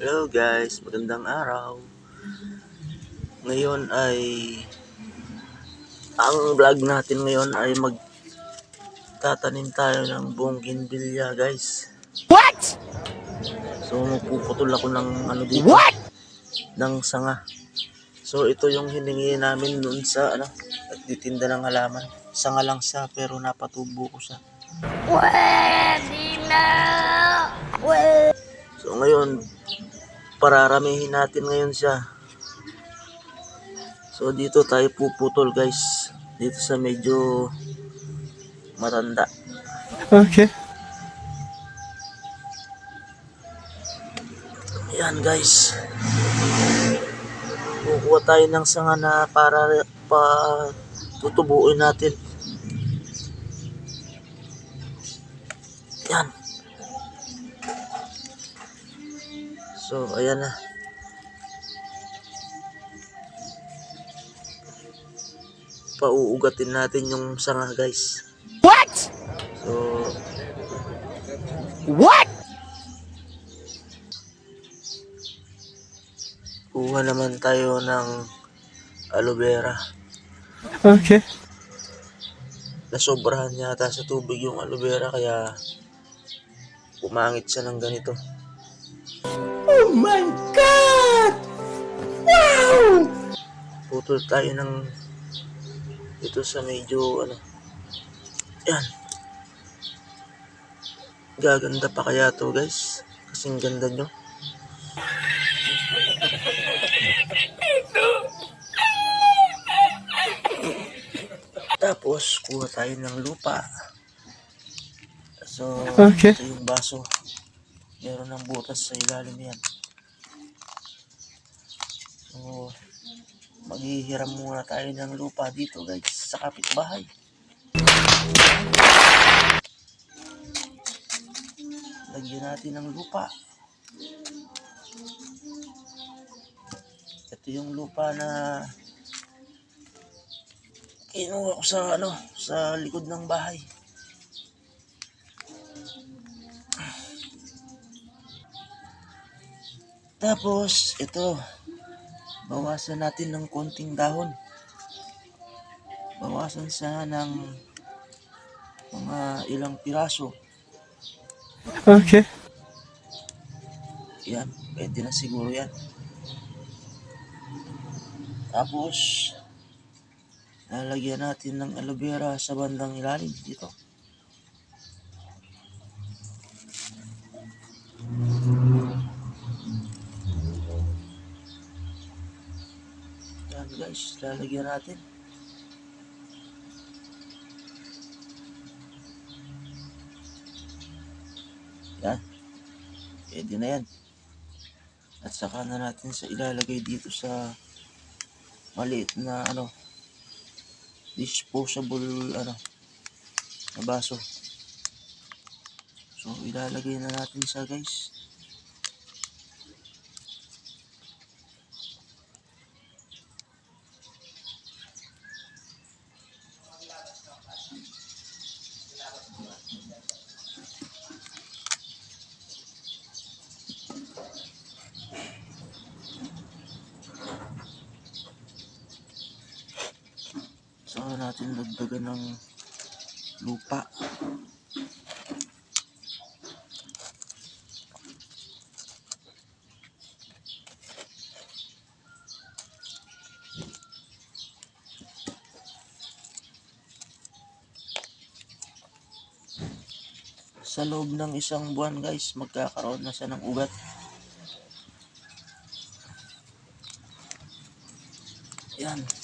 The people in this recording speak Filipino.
Hello guys, magandang araw. Ngayon ay ang vlog natin ngayon ay magtatanim tayo ng bongginbilya guys. What? So magpuputol ako ng ano dito, What? ng sanga. So ito yung hiningi namin noon sa ano, nagtitinda ng halaman. Sanga lang siya pero napatubo ko siya. Pwede na! Pwede. So ngayon, pararamihin natin ngayon siya. So dito tayo puputol guys. Dito sa medyo matanda. Okay. Ayan guys. Kukuha tayo ng sanga na para pa tutubuin natin. Yan. So, ayan na. Pauugatin natin yung sanga guys. What? So, What? kuha naman tayo ng aloe vera. Okay. nasobrahan yata sa tubig yung aloe vera kaya umangit siya ng ganito. Oh my God! Wow! Putol tayo ng ito sa medyo ano. Yan. Gaganda pa kaya to guys. Kasing ganda nyo. Tapos, kuha tayo ng lupa. So, Okay. ito yung baso. Meron ng butas sa ilalim yan. So, maghihiram muna tayo ng lupa dito guys sa kapitbahay. Lagyan natin ng lupa. Ito yung lupa na kinuha ko sa ano, sa likod ng bahay. Tapos, ito, bawasan natin ng konting dahon. Bawasan siya ng mga ilang piraso. Okay. Yan, pwede na siguro yan. Tapos, lalagyan natin ng aloe vera sa bandang ilalim dito. Yan guys, lalagyan natin. Yan. Pwede na yan. At saka na natin sa ilalagay dito sa maliit na ano disposable ano na baso. So ilalagay na natin siya guys. Saka natin dagdagan ng lupa. Sa loob ng isang buwan guys, magkakaroon na siya ng ugat. Yan.